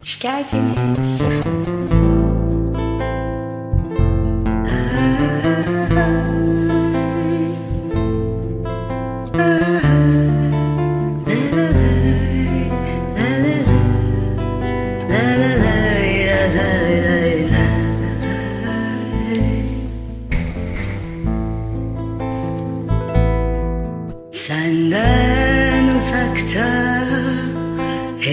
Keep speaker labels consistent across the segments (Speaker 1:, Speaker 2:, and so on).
Speaker 1: Hoş geldiniz. Senden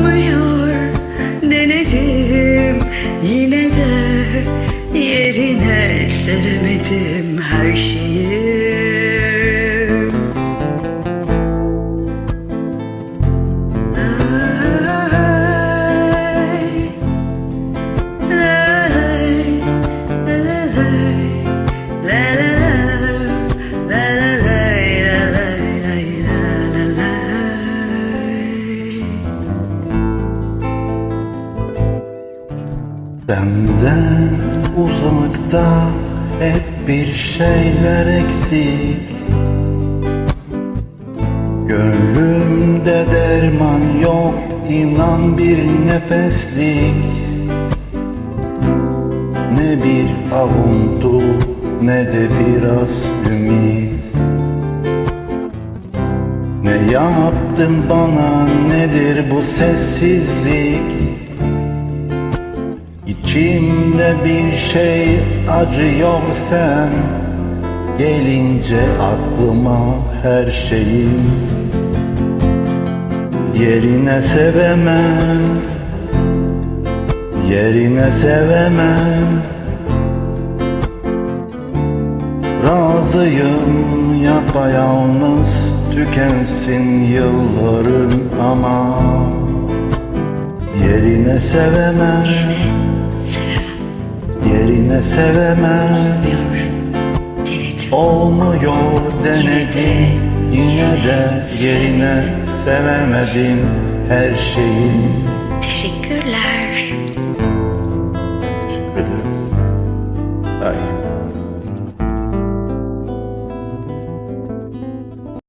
Speaker 1: Olmuyor denedim Yine de yerine seremedim her şeyi
Speaker 2: Benden uzakta hep bir şeyler eksik. Gönlümde derman yok inan bir nefeslik. Ne bir avuntu ne de biraz ümit. Ne yaptın bana nedir bu sessizlik İçimde bir şey acıyor sen. Gelince aklıma her şeyim. Yerine sevemem. Yerine sevemem. Razıyım yapayalnız tükensin yıllarım ama Yerine sevemem Yerine sevemem Olmuyor denedim Yine de yerine sevemedim her şeyi
Speaker 1: Teşekkürler.
Speaker 2: Teşekkür ederim Ay.